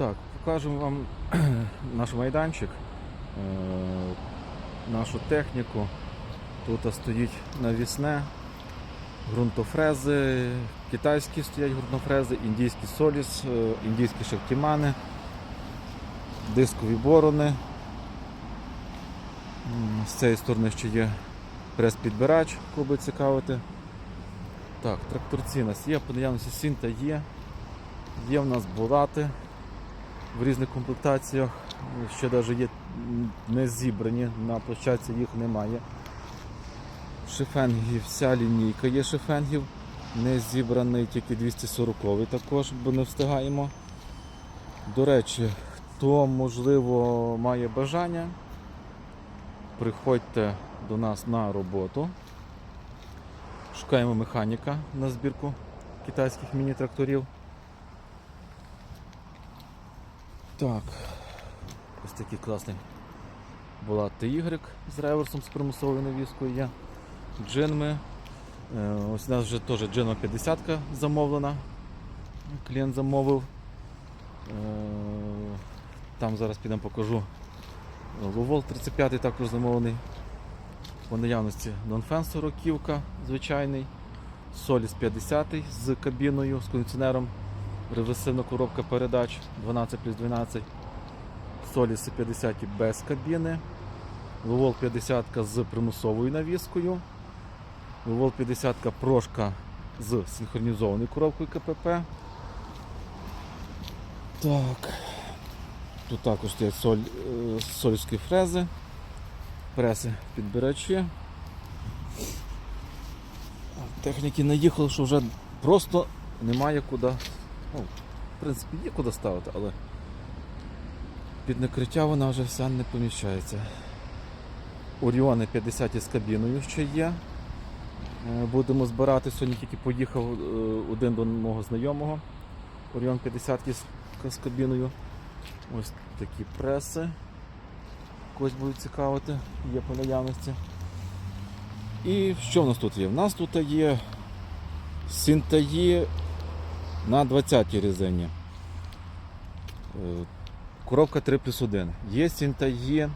Так, покажемо вам наш майданчик, е, нашу техніку. Тут стоїть навісне, ґрунтофрези, китайські стоять ґрунтофрези, індійські соліс, е, індійські шахтімани, дискові борони. З цієї сторони ще є прес-підбирач, буде цікавити. Так, тракторці у нас є, по наявності сінта є. Є в нас булати в різних комплектаціях. Ще навіть є не зібрані, на площадці їх немає. Шифенгів, вся лінійка є шифенгів. Не зібраний тільки 240 також, бо не встигаємо. До речі, хто можливо має бажання, приходьте до нас на роботу. Шукаємо механіка на збірку китайських міні-тракторів. Так, ось такий класний була Y з реверсом з примусовою навіскою є. Джинми. Е, Ось у нас вже теж Джинма 50 замовлена. Клієнт замовив. Е, Там зараз підемо покажу. Лувол 35 також замовлений. По наявності Донфен 40 звичайний. Соліс 50 з кабіною, з кондиціонером. Реверсивна коробка передач 12 плюс 12. Соліси 50 без кабіни. Ловол 50 з примусовою навіскою. Ловол 50 прошка з синхронізованою коробкою КПП. Так. Тут також стоять соль, е, сольські фрези, преси підбирачі. Техніки наїхали, що вже просто немає куди. Ну, в принципі, є куди ставити, але під накриття вона вже вся не поміщається. Оріони 50 з кабіною ще є. Е, Будемо збирати. Сьогодні тільки поїхав е, один до мого знайомого. Оріон 50 з, з кабіною. Ось такі преси. Когось будуть цікавити, є по наявності. І що в нас тут є? В нас тут є синтаї на 20-й резині. Е, Коробка 3 плюс 1. Є синтаї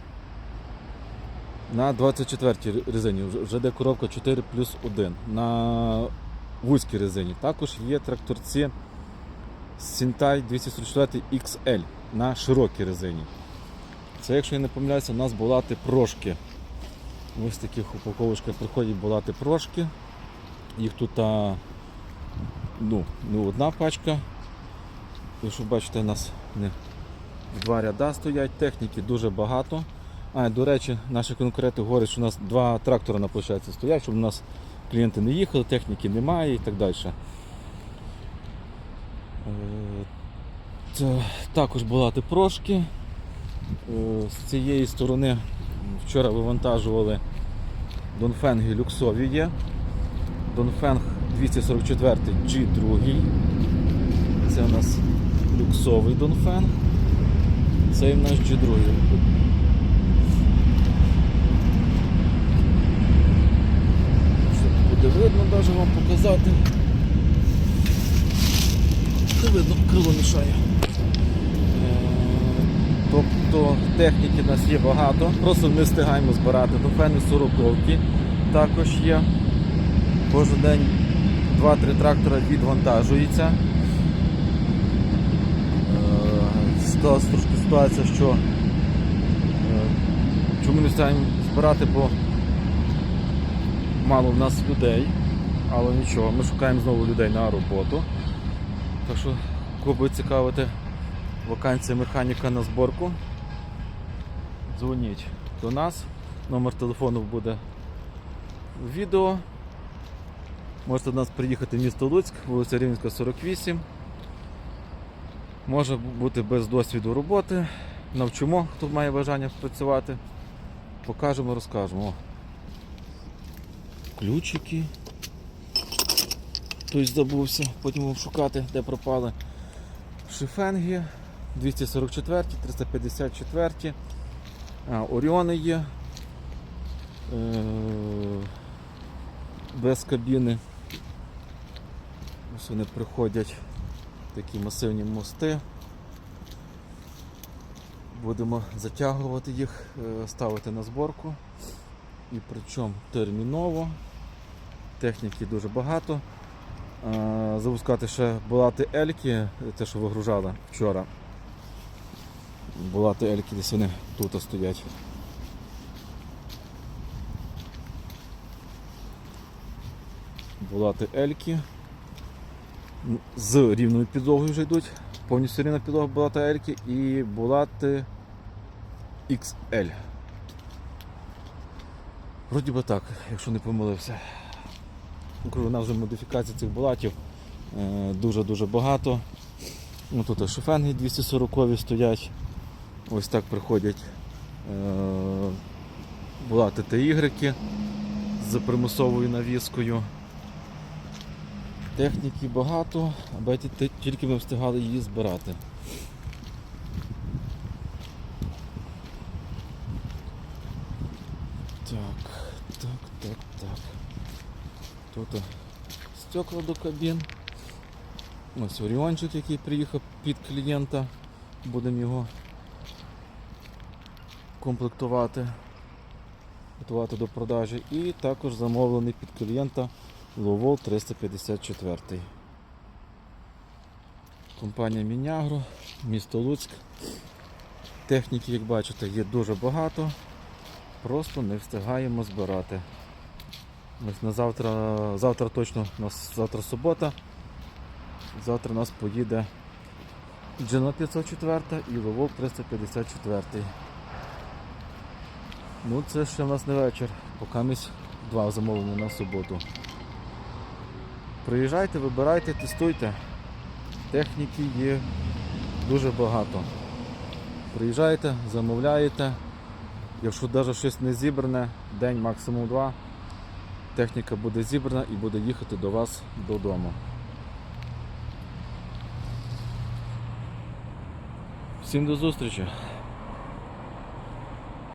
на 24-й резині. Вже- де коробка 4 плюс 1. На вузькій резині. Також є тракторці Сінтай 244 XL на широкій резині. Це, якщо я не помиляюся, у нас булати прошки. Ось таких упаковочках приходять булати прошки. Їх тут ну, не одна пачка. Якщо бачите, у нас не два ряда стоять, техніки дуже багато. А, до речі, наші конкуренти говорять, що у нас два трактора на площадці стоять, щоб у нас клієнти не їхали, техніки немає і так далі. Е, Це також булати прошки. Е, З цієї сторони вчора вивантажували Донфенги люксові є. Донфенг 244 G2. Це у нас люксовий Донфенг. Це і в нас G2. Щоб буде видно, навіть вам показати. Не видно, крило мішає. Е, Тобто техніки в нас є багато, просто не встигаємо збирати. Дофени 40 також є. Кожен день 2-3 трактора відвантажується. Е, трошки ситуація, що е, чому не встигаємо збирати, бо мало в нас людей, але нічого, ми шукаємо знову людей на роботу. Так що, кого цікавити вакансія механіка на зборку, дзвоніть до нас. Номер телефону буде в відео. Можете до нас приїхати в місто Луцьк, вулиця Рівненська, 48. Може бути без досвіду роботи. Навчимо, хто має бажання працювати. Покажемо, розкажемо. Ключики. Хтось забувся, потім вам шукати, де пропали. Шифенги 244, 354, а, Оріони є. Е, без кабіни. Ось вони приходять такі масивні мости. Будемо затягувати їх, е, ставити на зборку. І причому терміново. Техніки дуже багато. Е, Запускати ще булати Ельки, те, що вигружали вчора. Булати Ельки, десь вони тут стоять. Булати Ельки. З рівною підлогою вже йдуть. Повністю рівна підлога Булати Ельки і Булати XL. Вроді би так, якщо не помилився. У нас вже модифікацій цих булатів е, дуже-дуже багато. Ну, тут шофенги 240 стоять. Ось так приходять е, булати та з примусовою навіскою. Техніки багато, аби ті- ті- тільки ми встигали її збирати. Так, так, так, так. Тут стекла до кабін. Ось Оріончик, який приїхав під клієнта. Будемо його комплектувати, готувати до продажі. І також замовлений під клієнта Ловол 354. Компанія Мінягро, місто Луцьк. Техніки, як бачите, є дуже багато. Просто не встигаємо збирати. Ось на завтра, завтра точно у нас завтра субота. Завтра у нас поїде Джино 504 і Ловол 354. Ну це ще в нас не вечір, поки ми два замовлення на суботу. Приїжджайте, вибирайте, тестуйте. Техніки є дуже багато. Приїжджайте, замовляєте. Якщо навіть щось не зібране, день максимум два, техніка буде зібрана і буде їхати до вас додому. Всім до зустрічі!